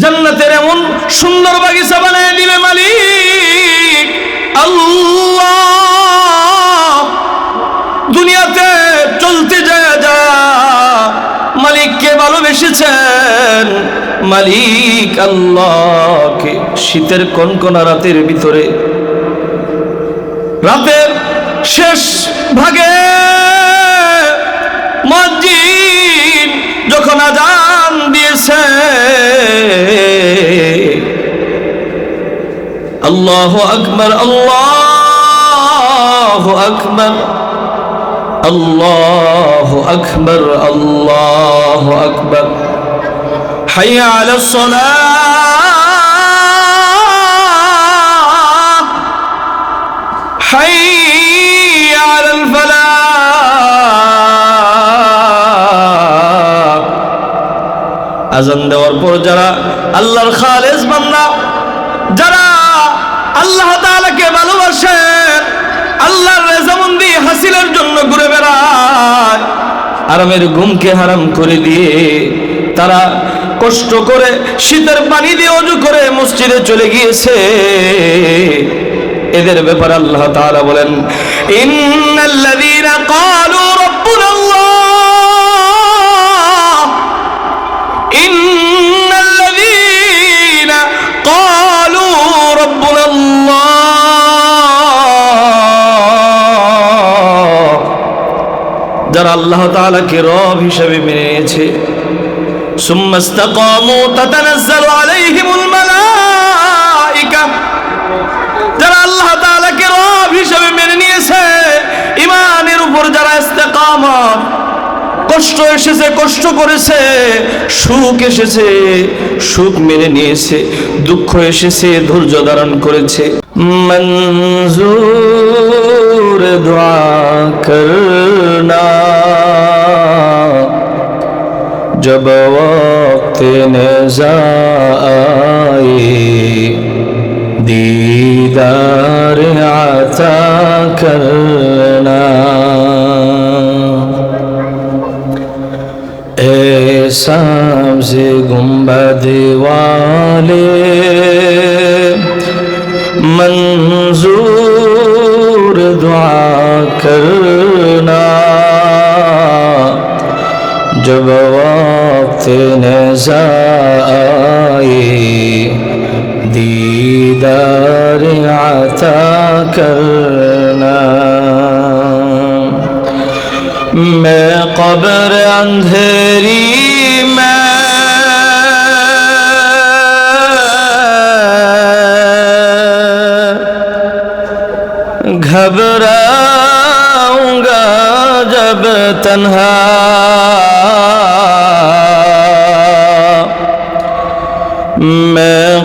জান্নাতের এমন সুন্দর বাগিচা বানিয়ে দিবে মালিক দুনিয়াতে চলতে যায় যা, মালিককে ভালোবেসেছেন। মালিক আল্লাহকে শীতের কনকনা রাতের ভিতরে, রাতের শেষ ভাগে আল্লাহ আকবর আল্লাহ আকবর আল্লাহ আকবর আল্লাহ আকবর حي على الصلاة حي على الفلاح আজান দেওয়ার পর যারা আল্লাহর খালেজ বান্দা যারা আল্লাহ তাআলাকে ভালোবাসেন আল্লাহর রেজামন্দি হাসিলের জন্য ঘুরে বেড়ায়। আরামের ঘুমকে হারাম করে দিয়ে তারা কষ্ট করে শীতের পানি দিয়ে অজু করে মসজিদে চলে গিয়েছে। এদের ব্যাপারে আল্লাহ তাআলা বলেন, ইন্নাল্লাযীনা ক্বালু আল্লাহ তাআলাকে রব হিসেবে মেনে নিয়েছে ثم استقاموا تتنزل عليهم الملائكة যারা আল্লাহ তাআলাকে রব হিসেবে মেনে নিয়েছে ইমানের উপর যারা ইস্তেকামত কষ্ট এসেছে কষ্ট করেছে সুখ এসেছে সুখ মেনে নিয়েছে দুঃখ এসেছে ধৈর্য ধারণ করেছে মঞ্জুর حضور دعا کرنا۔ جب وقت نزا آئی دیدار عطا کرنا۔ اے سامز گمبد والے جزائي دیدار عطا کرنا۔ میں قبر اندھیری میں گھبراؤں گا جب تنہا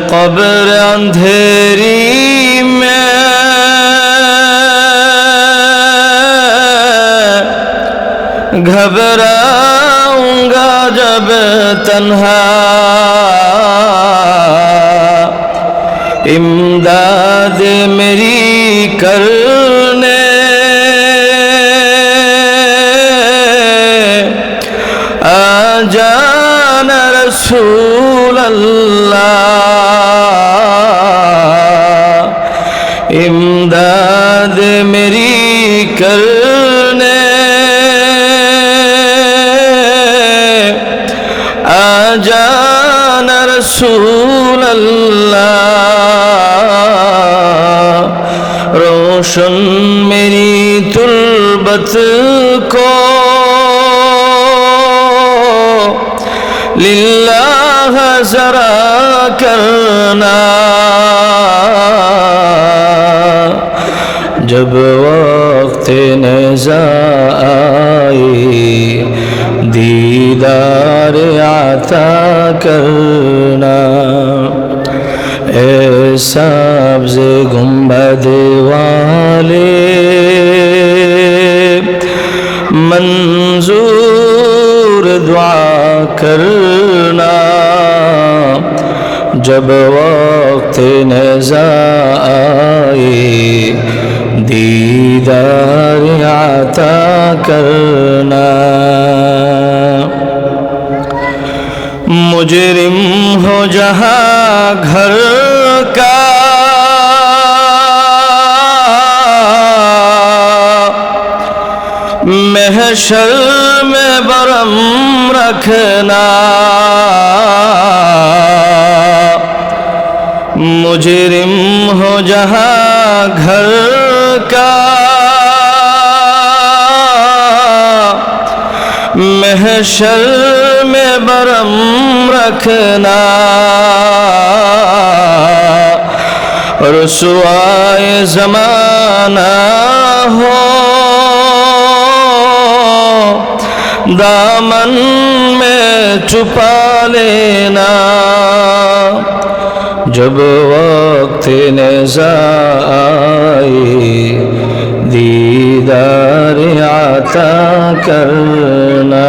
قبر اندھیری میں گھبراؤں گا جب تنہا امداد میری کر روشن میری تربت کو للہ ذرا کرنا جب وقت نزا آئی دیدار عطا کرنا اے سبز گنبد والے، منظور دعا کرنا، جب وقت نزا آئے، دیدار عطا کرنا۔ مجرم ہو جہاں گھر شرم برم رکھنا۔ مجرم ہو جہاں گھر کا۔ محشر میں برم رکھنا۔ رسوائے زمانہ ہو۔ دامن میں چھپا لینا۔ جب وقت نزا آئی دیدار عطا کرنا۔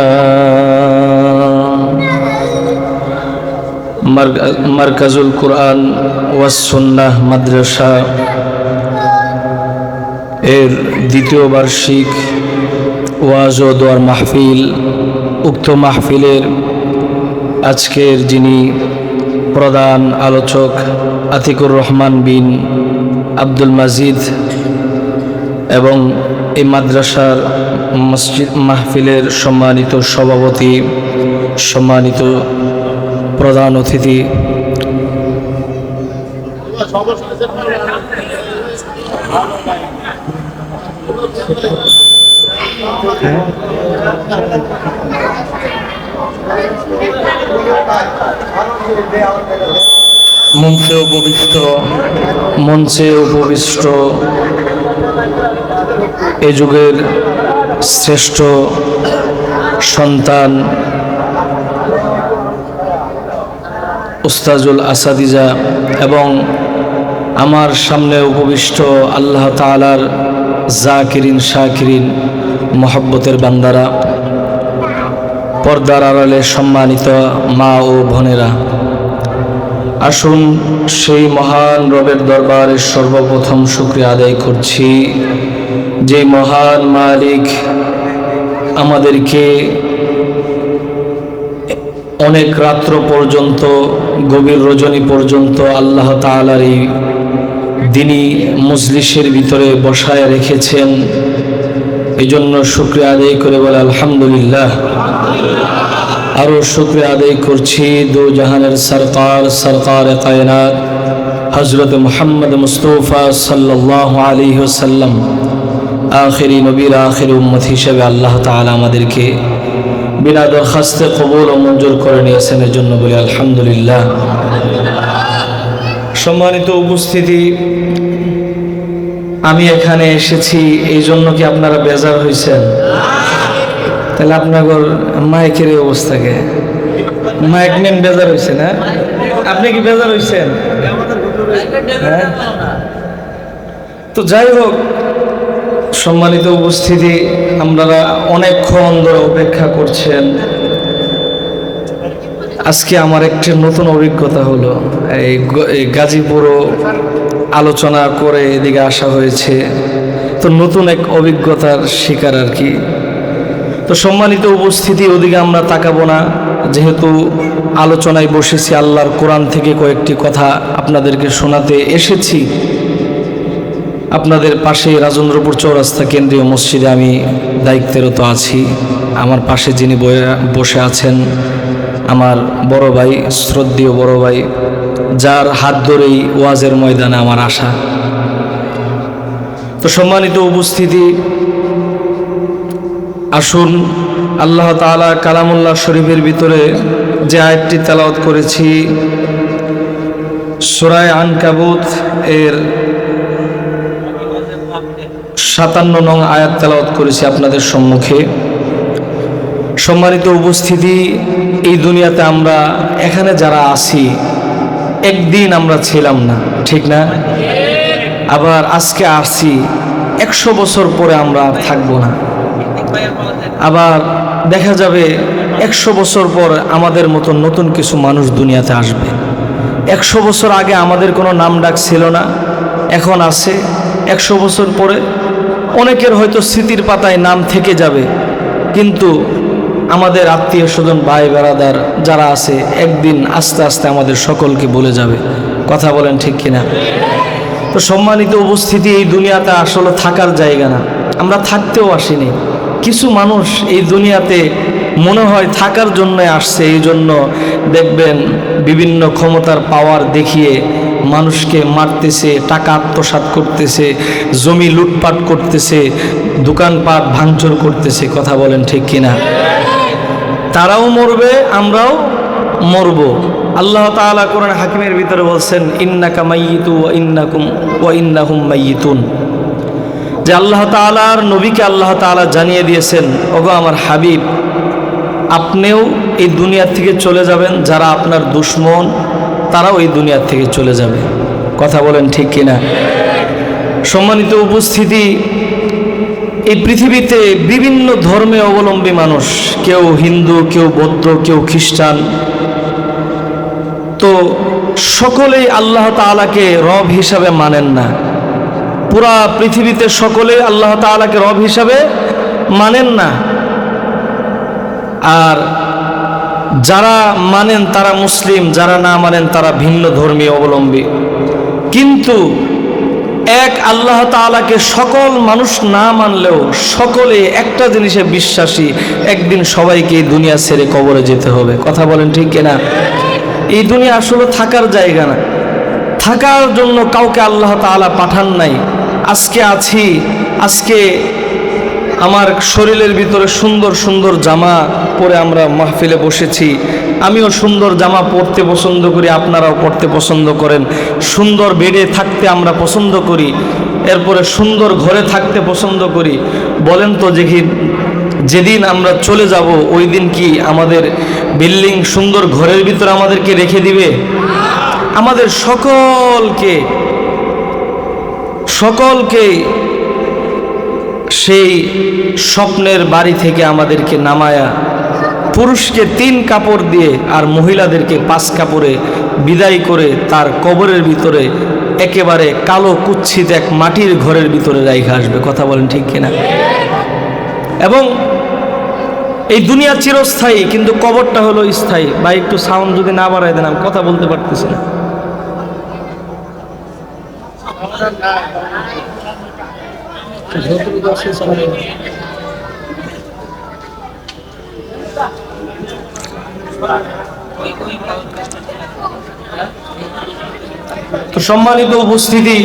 مرکز القرآن والسنہ مدرشہ ایر دیتیو برشیک ওয়াজ ও দোয়ার মাহফিল, উক্ত মাহফিলের আজকের যিনি প্রধান আলোচক আতিকুর রহমান বিন আব্দুল মাজিদ এবং এই মাদ্রাসার মসজিদ মাহফিলের সম্মানিত সভাপতি, সম্মানিত প্রধান অতিথি। মঞ্চে উপবিষ্ট। মঞ্চে উপবিষ্ট। এ যুগের শ্রেষ্ঠ সন্তান উস্তাজুল আসাদিজা এবং আমার সামনে উপবিষ্ট আল্লাহ তালার জাকিরিন, শাকিরিন, মহব্বতের বান্দারা, পর্দার আড়ালে সম্মানিত মা ও বোনেরা, আসুন সেই মহান রবের দরবারে সর্বপ্রথম শুক্রিয়া আদায় করছি। যে মহান মালিক আমাদেরকে অনেক রাত্র পর্যন্ত, গভীর রজনী পর্যন্ত আল্লাহ তালার এই দিনই মজলিসের ভিতরে বসায় রেখেছেন। এই জন্য শুক্রিয়া আদায় করে বলে আলহামদুলিল্লাহ। আরও শুক্রিয়া আদায় করছি দু জাহানের সরকার সরকার কায়নাত হজরত মোহাম্মদ মুস্তফা সাল্লাহ আলী সাল্লাম আখেরি নবীর আখেরি উম্মত হিসেবে আল্লাহ তালা আমাদেরকে বিনা দরখাস্তে কবুল ও মঞ্জুর করে নিয়েছেন। এর জন্য বলি আলহামদুলিল্লাহ। সম্মানিত উপস্থিতি, আমি এখানে এসেছি এই জন্য কি আপনারা বেজার হয়েছেন তাহলে আপনার মাইকের এই অবস্থাকে মাইক নেন, বেজার হয়েছে না? আপনি কি বেজার হয়েছেন হ্যাঁ? তো যাই হোক, সম্মানিত উপস্থিতি, আপনারা অনেকক্ষণ ধরে অপেক্ষা করছেন। আজকে আমার একটি নতুন অভিজ্ঞতা হলো। এই গাজীপুরও আলোচনা করে এদিকে আসা হয়েছে। তো নতুন এক অভিজ্ঞতার শিকার আর কি। তো সম্মানিত উপস্থিতি, ওদিকে আমরা তাকাবো না। যেহেতু আলোচনায় বসেছি, আল্লাহর কোরআন থেকে কয়েকটি কথা আপনাদেরকে শোনাতে এসেছি। আপনাদের পাশে রাজেন্দ্রপুর চৌরাস্তা কেন্দ্রীয় মসজিদে আমি দায়িত্বেরত আছি। আমার পাশে যিনি বসে আছেন আমার বড় ভাই, শ্রদ্ধীয় বড় ভাই, যার হাত ধরেই ওয়াজের ময়দানে আমার আশা। তো সম্মানিত উপস্থিতি, আসুন আল্লাহ তালা কালামুল্লাহ শরীফের ভিতরে যে আয়াতটি তেলাওয়াত করেছি সুরায় আনকাবুত এর সাতান্ন নং আয়াত তেলাওয়াত করেছি আপনাদের সম্মুখে। সম্মানিত উপস্থিতি, এই দুনিয়াতে আমরা, এখানে যারা আছি, একদিন আমরা ছিলাম না, ঠিক না? আবার আজকে আসছি একশো বছর পরে আমরা আর থাকব না। আবার দেখা যাবে, একশো বছর পর আমাদের মতো নতুন কিছু মানুষ দুনিয়াতে আসবে। একশো বছর আগে আমাদের কোনো নাম ডাক ছিল না, এখন আছে। একশো বছর পরে অনেকের হয়তো স্মৃতির পাতায় নাম থেকে যাবে, কিন্তু আমাদের আত্মীয় স্বজন, ভাই, বেড়াদার যারা আছে, একদিন আস্তে আস্তে আমাদের সকলকে বলে যাবে। কথা বলেন ঠিক কিনা? তো সম্মানিত উপস্থিতি এই দুনিয়াতে আসলে থাকার জায়গা না। আমরা থাকতেও আসিনি। কিছু মানুষ এই দুনিয়াতে মনে হয় থাকার জন্য আসছে, এই জন্য দেখবেন বিভিন্ন ক্ষমতার পাওয়ার দেখিয়ে মানুষকে মারতেছে, টাকা আত্মসাৎ করতেছে, জমি লুটপাট করতেছে, দোকানপাট ভাঙচুর করতেছে। কথা বলেন ঠিক কিনা? তারাও মরবে, আমরাও মরব। আল্লাহ তাআলা কোরআন হাকিমের ভিতরে বলছেন, ইন্নাকা মাইয়িতু ওয়া ইন্নাকুম ওয়া ইন্নাহুম মাইয়িতুন যে আল্লাহ তাআলার নবীকে আল্লাহ তাআলা জানিয়ে দিয়েছেন, ওগো আমার হাবিব, আপনিও এই দুনিয়ার থেকে চলে যাবেন, যারা আপনার দুশ্মন, তারাও এই দুনিয়ার থেকে চলে যাবে। কথা বলেন ঠিক কিনা? সম্মানিত উপস্থিতি এই পৃথিবীতে বিভিন্ন ধর্মে অবলম্বী মানুষ, কেউ হিন্দু, কেউ বৌদ্ধ, কেউ খ্রিস্টান, তো সকলেই আল্লাহ তাআলাকে রব হিসাবে মানেন না। পুরা পৃথিবীতে সকলে আল্লাহ তাআলাকে রব হিসাবে মানেন না। আর যারা মানেন তারা মুসলিম, যারা না মানেন তারা ভিন্ন ধর্মীয় অবলম্বী। কিন্তু এক আল্লাহ তালাকে সকল মানুষ না মানলেও সকলে একটা জিনিসে বিশ্বাসী, একদিন সবাইকে দুনিয়া ছেড়ে কবরে যেতে হবে। কথা বলেন ঠিক কিনা? এই দুনিয়া আসলে থাকার জায়গা না। থাকার জন্য কাউকে আল্লাহ তালা পাঠান নাই। আজকে আছি, আজকে আমার শরীরের ভিতরে সুন্দর সুন্দর জামা পরে আমরা মাহফিলে বসেছি। আমিও সুন্দর জামা পরতে পছন্দ করি, আপনারাও পরতে পছন্দ করেন। সুন্দর বেডে থাকতে আমরা পছন্দ করি, এরপরে সুন্দর ঘরে থাকতে পছন্দ করি। বলেন তো যে কি যেদিন আমরা চলে যাব, ওই দিন কি আমাদের বিল্ডিং সুন্দর ঘরের ভিতরে আমাদেরকে রেখে দিবে? আমাদের সকলকে সকলকে সেই স্বপ্নের বাড়ি থেকে আমাদেরকে নামায়া পুরুষকে তিন কাপড় দিয়ে আর মহিলাদেরকে পাঁচ কাপড়ে বিদায় করে তার কবরের ভিতরে একেবারে কালো কুচ্ছিত এক মাটির ঘরের ভিতরে রাইখা আসবে। কথা বলেন ঠিক কিনা? এবং এই দুনিয়া চিরস্থায়ী, কিন্তু কবরটা হলো স্থায়ী। বা একটু সাউন্ড যদি না বাড়ায় দেন, আমি কথা বলতে পারতেছি না। তো সম্মানিত উপস্থিতি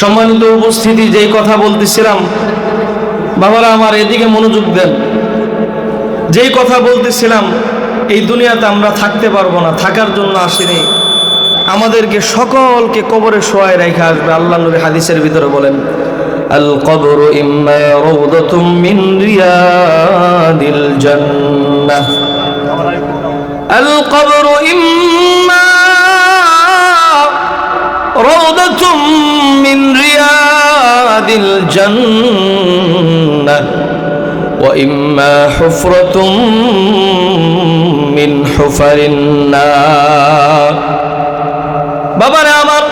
সম্মানিত উপস্থিতি যেই কথা বলতেছিলাম, বাবারা আমার এদিকে মনোযোগ দেন। যেই কথা বলতেছিলাম, এই দুনিয়াতে আমরা থাকতে পারব না, থাকার জন্য আসিনি। আমাদেরকে সকলকে কবরে শোয়ায় রেখে আসবে। আল্লাহ নবী হাদিসের ভিতরে বলেন আল কবর মিন রিয়াদিল জান্নাহ। আল কবর ইম্মা রাউদাতুম মিন রিয়াদিল জান্নাহ। ওয়া ইম্মা হুফরাতুম মিন হুফারিন বাবারে আমার,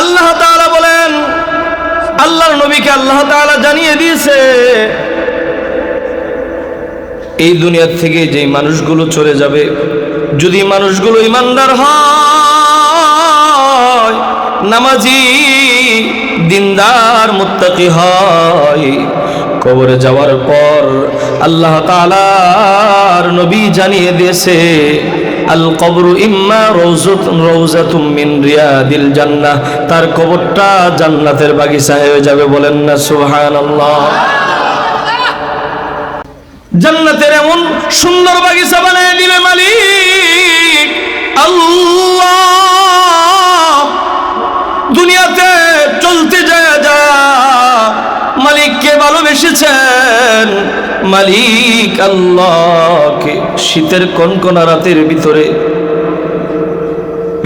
আল্লাহ তাআলা বলেন, আল্লাহর নবীকে আল্লাহ তাআলা জানিয়ে দিয়েছে, এই দুনিয়ার থেকে যে মানুষগুলো চলে যাবে, যদি মানুষগুলো ইমানদার হয়, নামাজি, দিনদার, মুত্তাকি হয়, কবরে যাওয়ার পর আল্লাহ তাআলার নবী জানিয়ে দিয়েছে তার কবরটা জান্নাতের বাগিচা হয়ে যাবে বলেন না সুহান জান্নাতের এমন সুন্দর বাগিচা বানিয়ে দিলে মালিক আল্লাহ। ভালোবেসেছেন মালিক আল্লাহকে শীতের কনকনা রাতের ভিতরে।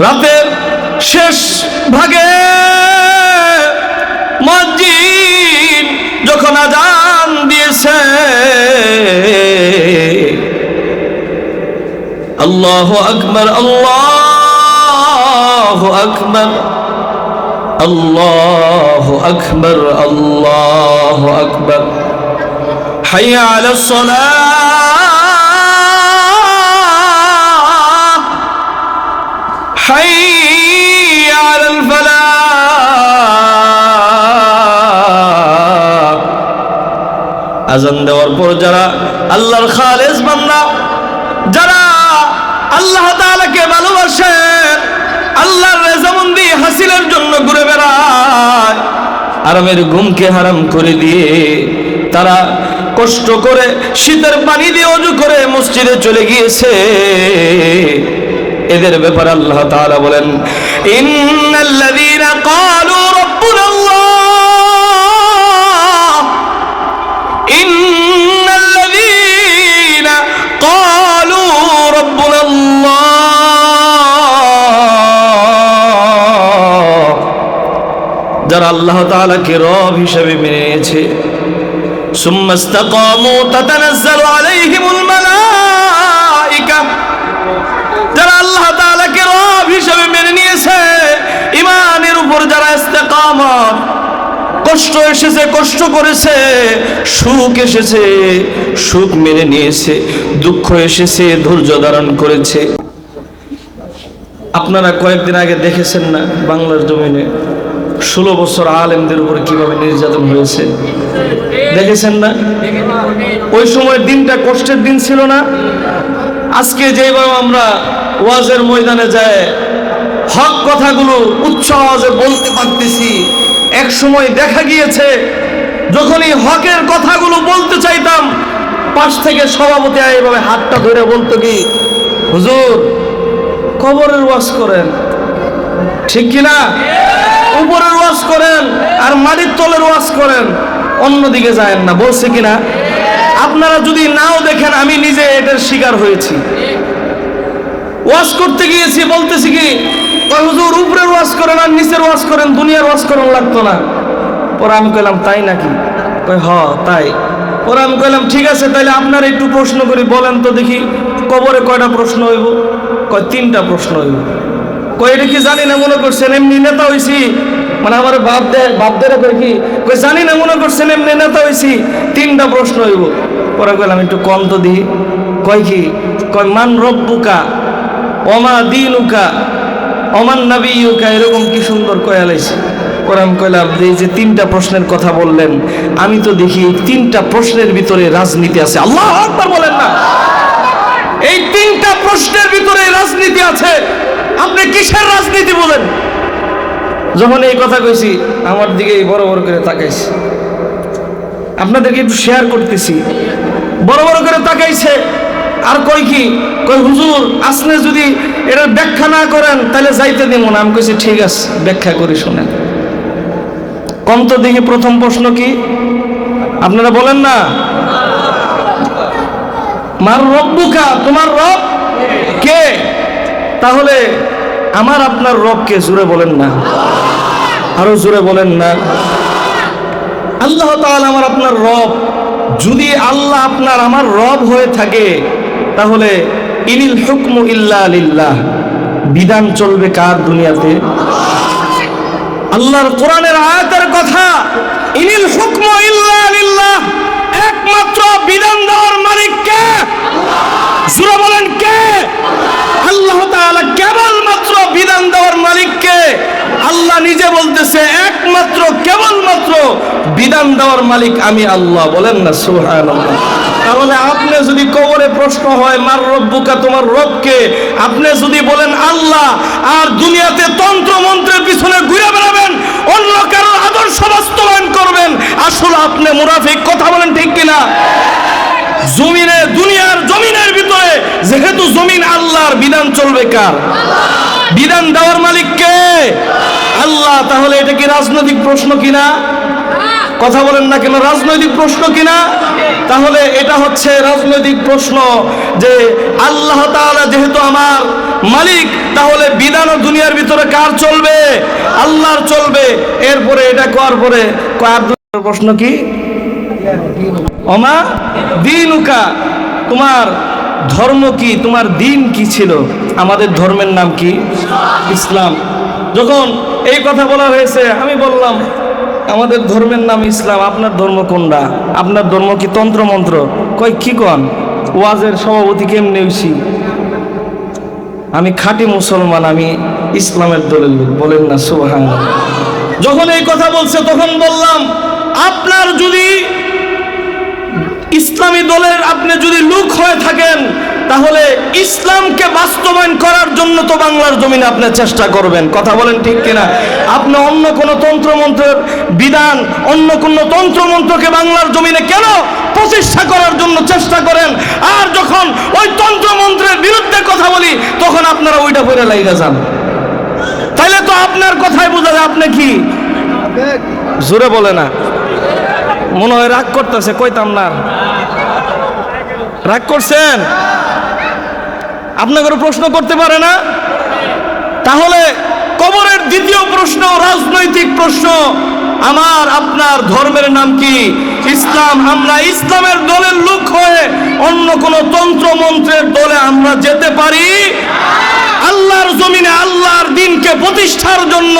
রাতের শেষ ভাগে মসজিদ যখন আজান দিয়েছে, আল্লাহ আকবর আল্লাহ আকবর। আল্লাহ আকবর আল্লাহ আকবর حي على الصلاة حي على الفلاح আজান দেওয়ার পর যারা আল্লাহর খালেজ বান্দা যারা আল্লাহ তাআলাকে ভালোবাসেন আল্লাহর রেজামন্দি হাসিলের জন্য ঘুরে বেড়ায়। আরামের ঘুমকে হারাম করে দিয়ে তারা কষ্ট করে শীতের পানি দিয়ে অজু করে মসজিদে চলে গিয়েছে। এদের ব্যাপারে আল্লাহ তাআলা বলেন, ইন্নাল্লাযীনা ক্বালু আল্লাহ তাআলাকে রব হিসেবে মেনে নিয়েছে ثم استقاموا تتنزل عليهم الملائكة যারা আল্লাহ তাআলাকে রব হিসেবে মেনে নিয়েছে ইমানের উপর যারা ইস্তেকামত কষ্ট এসেছে কষ্ট করেছে সুখ এসেছে সুখ মেনে নিয়েছে দুঃখ এসেছে ধৈর্য ধারণ করেছে আপনারা কয়েকদিন আগে দেখেছেন না বাংলার জমিনে ষোলো বছর আলেমদের উপরে কীভাবে নির্যাতন হয়েছে? দেখেছেন না? ওই সময় দিনটা কষ্টের দিন ছিল না। আজকে যেভাবে আমরা ওয়াজের ময়দানে যায়, হক কথাগুলো উচ্চ আওয়াজে বলতে পারতেছি, এক সময় দেখা গিয়েছে, যখনই হকের কথাগুলো বলতে চাইতাম, পাশ থেকে সভাপতি এইভাবে হাতটা ধরে বলতো কি, হুজুর, কবরের ওয়াজ করেন। ঠিক কিনা? উপরের ওয়াজ করেন আর মাটির তলের ওয়াজ করেন, অন্যদিকে যায়েন না। বলছে কিনা? আপনারা যদি নাও দেখেন, আমি নিজে এটার শিকার হয়েছি। ওয়াজ করতে গিয়েছি, বলতেছি কি হুজুর, উপরের ওয়াজ করেন আর নিচের ওয়াজ করেন, দুনিয়ার ওয়াজ করেন লাগতো না। পরে আমি কইলাম, তাই নাকি? কই হ, তাই। পরে আমি কইলাম, ঠিক আছে তাহলে আপনার একটু প্রশ্ন করি, বলেন তো দেখি কবরে কয়টা প্রশ্ন হইব? কয়, তিনটা প্রশ্ন হইব। কয় এটা কি জানি না, মনে করছেন, এমনি নেতা হইছি। মানে আমার বাপ দে বাপ করে কি? কই জানি না, মনে করছেন, এমনি নেতা হইছি। তিনটা প্রশ্ন হইব। পরে কইলাম, একটু কম তো দিই। কয় কি? কয় মান রব্বুকা অমা দিনুকা অমান নাবিউকা এরকম কি সুন্দর কয়ালাইছে কইলাম, যে এই যে তিনটা প্রশ্নের কথা বললেন, আমি তো দেখি এই তিনটা প্রশ্নের ভিতরে রাজনীতি আছে। আল্লাহ আকবার বলেন না। এই তিনটা প্রশ্নের ভিতরে রাজনীতি আছে। আপনি কিসের রাজনীতি বলেন? যখন এই কথা কইছি, আমার দিকে বড় বড় করে তাকাইছে। আপনাদেরকে একটু শেয়ার করতেছি। বড় বড় করে তাকাইছে। আর কই কি কই হুজুর, আসলে যদি এটার ব্যাখ্যা না করেন, তাহলে যাইতে দিব না। আমি কইছি, ঠিক আছে, ব্যাখ্যা করি শোনেন। কম তো দেখি প্রথম প্রশ্ন কি? আপনারা বলেন না? মার রব্বুকা, তোমার রব কে? তাহলে আমার আপনার রবকে জুড়ে বলেন না। আরও জুড়ে বলেন না। আল্লাহ তাআলা আমার আপনার রব, যদি আল্লাহ আপনার আমার রব হয়ে থাকে, তাহলে ইনিল হুকমু ইল্লা লিল্লাহ। বিধান চলবে কার দুনিয়াতে? আল্লাহর কোরআনের আয়াতের কথা, ইনিল হুকমু ইল্লা লিল্লাহ। একমাত্র বিধান দেওয়ার মালিক কে? সুরা বলেন কে? আল্লাহ কেবলমাত্র বিধান দেওয়ার মালিককে আল্লাহ নিজে বলতেছে, একমাত্র, কেবলমাত্র বিধান দেওয়ার মালিক আমি আল্লাহ। বলেন না, সুবহানাল্লাহ। তাহলে আপনি যদি কবরে প্রশ্ন হয়, মার রব্বুকা, তোমার রবকে? আপনি যদি বলেন, আল্লাহ, আর দুনিয়াতে তন্ত্র মন্ত্রের পিছনে ঘুরে বেড়াবেন, অন্য কারোর আদর্শ বাস্তবায়ন করবেন, আসলে আপনি মুনাফিক। কথা বলেন ঠিক কিনা? জমিনে, দুনিয়ার জমিনের ভিতরে যেহেতু জমিন আল্লাহর, বিধান চলবে কার? বিধান দেওয়ার মালিক কে? আল্লাহ, তাহলে এটা কি রাজনৈতিক প্রশ্ন কিনা? কথা বলেন না কেন, রাজনৈতিক প্রশ্ন কিনা? তাহলে এটা হচ্ছে রাজনৈতিক প্রশ্ন যে আল্লাহ তাআলা যেহেতু আমার মালিক, তাহলে বিধান ও দুনিয়ার ভিতরে কার চলবে? আল্লাহর চলবে। এরপরে এটা করার পরে প্রশ্ন কি? অমা দিনুকা, তোমার ধর্ম কি? তোমার দিন কি ছিল? আমাদের ধর্মের নাম কি? ইসলাম। যখন এই কথা বলা হয়েছে, আমি বললাম, আমাদের ধর্মের নাম ইসলাম, আপনার ধর্ম কোনটা? আপনার ধর্ম কি তন্ত্র মন্ত্র কই কি কন? ওয়াজের সভাপতি কেমনে হইছি? আমি খাঁটি মুসলমান, আমি ইসলামের দলের লোক, বলেন না সুবহান যখন এই কথা বলছে, তখন বললাম, আপনার যদি ইসলামী দলের আপনি যদি লুক হয়ে থাকেন তাহলে ইসলামকে বাস্তবায়ন করার জন্য তো বাংলার জমিনে আপনি চেষ্টা করবেন। কথা বলেন ঠিক কিনা? আপনি অন্য কোনো তন্ত্রমন্ত্রের বিধান অন্য কোনো তন্ত্রমন্ত্রকে বাংলার জমিনে কেন প্রতিষ্ঠা করার জন্য চেষ্টা করেন? আর যখন ওই তন্ত্রমন্ত্রের বিরুদ্ধে কথা বলি তখন আপনারা ওইটা করে লাইগা যান। তাইলে তো আপনার কথাই বোঝা যায় আপনি কি? জোরে বলে না। মনে হয় রাগ করতেছে, কইতাম না রাগ করছেন? আপনাকে প্রশ্ন করতে পারে না? তাহলে কবরের দ্বিতীয় প্রশ্ন, রাজনৈতিক প্রশ্ন, আমার, আপনার ধর্মের নাম কি? ইসলাম, আমরা ইসলামের দলের লোক হয়ে অন্য কোন তন্ত্র মন্ত্রের দলে আমরা যেতে পারি আল্লাহর জমিনে আল্লাহর দিনকে প্রতিষ্ঠার জন্য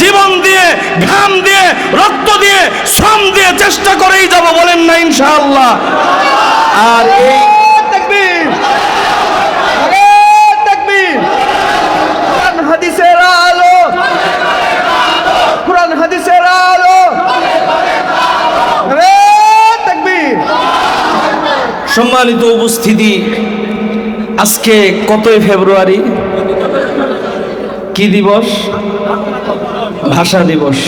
জীবন দিয়ে ঘাম দিয়ে রক্ত দিয়ে শ্রম দিয়ে চেষ্টা করেই যাব বলেন না ইনশাআল্লাহ। আর এই হাদিসের আলো কোরআন হাদিসের আলো। সম্মানিত উপস্থিতি আজকে কতই ফেব্রুয়ারি? কি দিবস? ভাষা দিবস।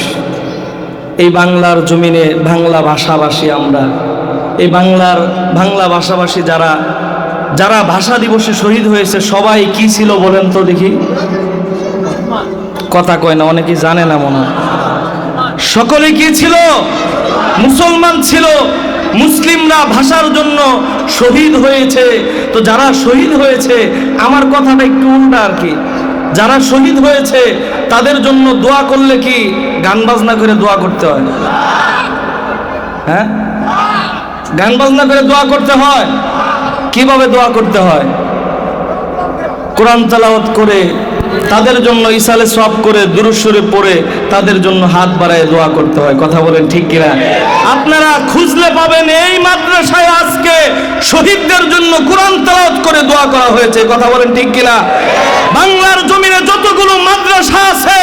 এই বাংলার জমিনে বাংলা ভাষাভাষী আমরা। এই বাংলার বাংলা ভাষাভাষী যারা যারা ভাষা দিবসে শহীদ হয়েছে, সবাই কি ছিল বলেন তো দেখি? কথা কয় না, অনেকেই জানে না মনে সকলে কি ছিল? মুসলমান ছিল। মুসলিমরা ভাষার জন্য শহীদ হয়েছে। তো যারা শহীদ হয়েছে, আমার কথাটা একটু উল্টা আর কি। যারা শহীদ হয়েছে, তাদের জন্য দোয়া করলে কি গান বাজনা করে দোয়া করতে হয়? হ্যাঁ? গান বাজনা করে দোয়া করতে হয়? কীভাবে দোয়া করতে হয়? কোরআন তালাওয়াত করে তাদের জন্য ইসালে সব করে দুরুসুরে পড়ে তাদের জন্য হাত বাড়ায় দোয়া করতে হয়। কথা বলেন ঠিক কিনা? আপনারা খুঁজলে পাবেন এই মাদ্রাসায় আজকে শহীদদের জন্য কোরআন তালাওয়াত করে দোয়া করা হয়েছে। কথা বলেন ঠিক কিনা? বাংলার জমিনে যতগুলো মাদ্রাসা আছে,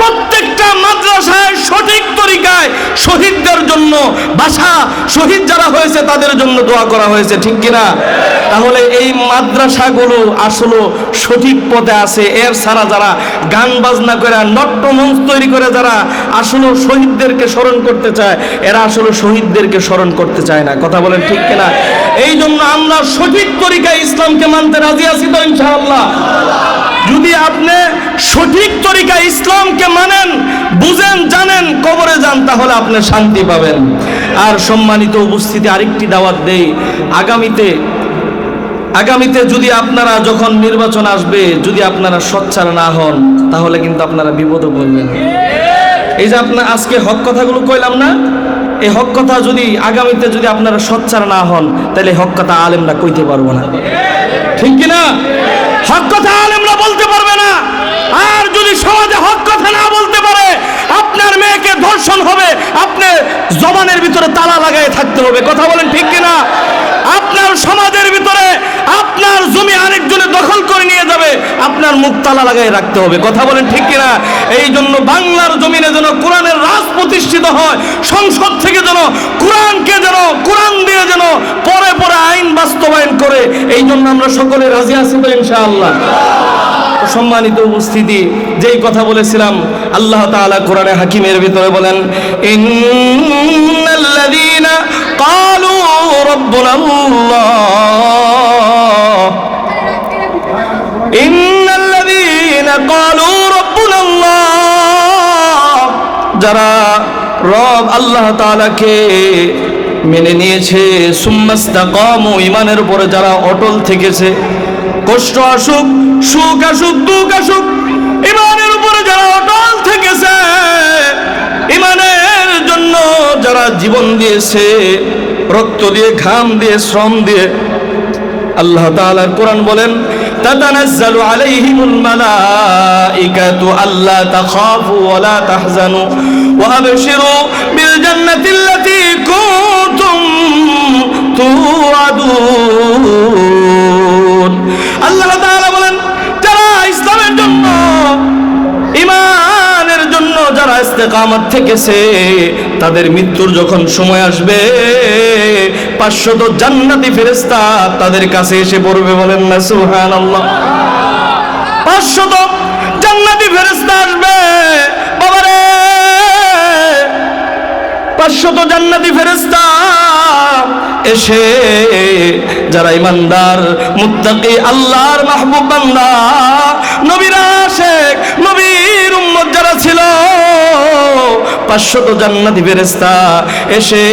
প্রত্যেকটা মাদ্রাসায় সঠিক তরিকায় শহীদদের জন্য বাসা, শহীদ যারা হয়েছে তাদের জন্য দোয়া করা হয়েছে। ঠিক কিনা? তাহলে এই মাদ্রাসাগুলো আসলে সঠিক পথে আছে। এর ছাড়া যারা গান বাজনা করে নট্য মঞ্চ তৈরি করে, যারা আসলে শহীদদেরকে স্মরণ করতে চায়, এরা আসলে শহীদদেরকে স্মরণ করতে চায় না। কথা বলেন ঠিক কিনা? এই জন্য আমরা সঠিক তরিকায় ইসলামকে মানতে রাজি আছি তো ইনশাআল্লাহ। যদি আপনি সঠিক তরিকা ইসলামকে মানেন, বুঝেন, জানেন, কবরে যান, তাহলে আপনি শান্তি পাবেন। আর সম্মানিত উপস্থিতি আরেকটি দাওয়াত দেই। আগামীতে আগামীতে যদি আপনারা যখন নির্বাচন আসবে, যদি আপনারা সোচ্চার না হন, তাহলে কিন্তু আপনারা বিপদে পড়বেন। এই যে আপনার আজকে হক কথাগুলো কইলাম না? এই হক কথা যদি আগামীতে যদি আপনারা সোচ্চার না হন, তাহলে হক কথা আলেমরা কইতে পারব না। ঠিক কিনা? হক কথা আলেমরা বলতে পারবে না। আর যদি সমাজে হক কথা না বলতে পারে, আপনার মেয়েকে ধর্ষণ হবে আপনি জবানের ভিতরে তালা লাগায় থাকতে হবে। কথা বলেন ঠিক কিনা আপনার সমাজের ভিতরে আপনার জমি আরেকজনে দখল করে নিয়ে যাবে, আপনার মুখ তালা লাগাই রাখতে হবে। কথা বলেন ঠিক কিনা? এই জন্য বাংলার জমিনে যেন কোরআনের রাজ প্রতিষ্ঠিত হয়, সংসদ থেকে যেন কোরআনকে যেন, কোরআন দিয়ে যেন পরে পরে আইন বাস্তবায়ন করে, এই জন্য আমরা সকলে রাজি আছি তো ইনশাআল্লাহ। সম্মানিত উপস্থিতি, যেই কথা বলেছিলাম, আল্লাহ তাআলা কোরআনে হাকিমের ভিতরে বলেন, ইন্নাল্লাযীনা ক্বালু রাব্বুনা আল্লাহ যারা রব আল্লাহ তাআলাকে মেনে নিয়েছে সুম্মাস্তাকামু ইমানের উপরে যারা অটল থেকেছে, কষ্ট আসুক, সুখ আসুক, দুঃখ আসুক ইমানের উপরে যারা অটল থেকেছে ইমানের জন্য যারা জীবন দিয়েছে, রক্ত দিয়ে, ঘাম দিয়ে, শ্রম দিয়ে, আল্লাহ তাআলার কোরআন বলেন تتنزل عليهم الملائكة ألا تخافوا ولا تحزنوا وأبشروا بالجنة التي كنتم توعدون আল্লাহ তাআলা বলেন যারা ইসলামের জন্য ইমানের জন্য যারা ইস্তেকামত থেকেছে তাদের মৃত্যুর যখন সময় আসবে পাঁচশত জান্নাতি ফেরেস্তা তাদের কাছে এসে পড়বে বলেন না, সুবহানাল্লাহ। পাঁচশত জান্নাতি ফেরেস্তা আসবে। বাবারে! পাঁচশত জান্নাতি ফেরেস্তা এসে, যারা ইমানদার, মুত্তাকি, আল্লাহর মাহবুব বান্দা, নবীর আশেক, নবীর উম্মত যারা ছিল পাঁচশত জান্নাতি ফেরেস্তা এসে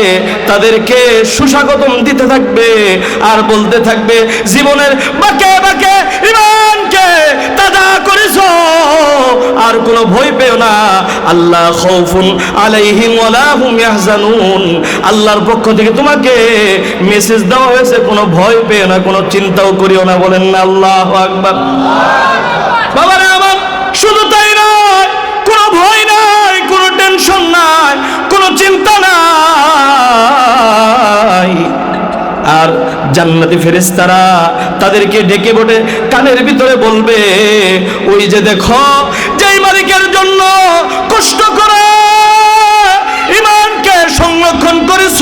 তাদেরকে সুস্বাগতম দিতে থাকবে আর বলতে থাকবে, জীবনের বাকে বাকে ইমানকে তাজা করেছ। আর কোনো ভয় পেও না। আল্লাহ খৌফুন আলাইহিম ওয়ালা হুম ইয়াহজানুন। আল্লাহর পক্ষ থেকে তোমাকে মেসেজ দেওয়া হয়েছে, কোনো ভয় পেও না, কোনো চিন্তাও করিও না। বলেন না, আল্লাহু আকবার। বাবারে আমার, শুধু তাই জান্নাতি ফেরেস্তারা তাদেরকে ডেকে বটে, কানের ভিতরে বলবে, ওই যে দেখো, যেই মালিকের জন্য কষ্ট করে ইমানকে সংরক্ষণ করেছ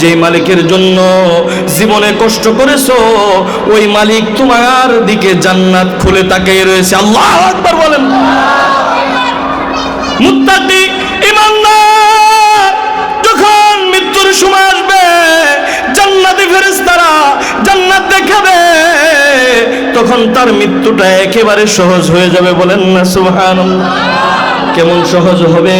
যে মালিকের জন্য জীবনে কষ্ট করেছ, ওই মালিক তোমার দিকে জান্নাত খুলে তাকিয়ে রয়েছে। আল্লাহ আকবার বলেন। মুত্তাকি জান্নাত দেখাবে, তখন তার মৃত্যুটা একেবারে সহজ হয়ে যাবে বলেন না, সুবহানাল্লাহ। কেমন সহজ হবে?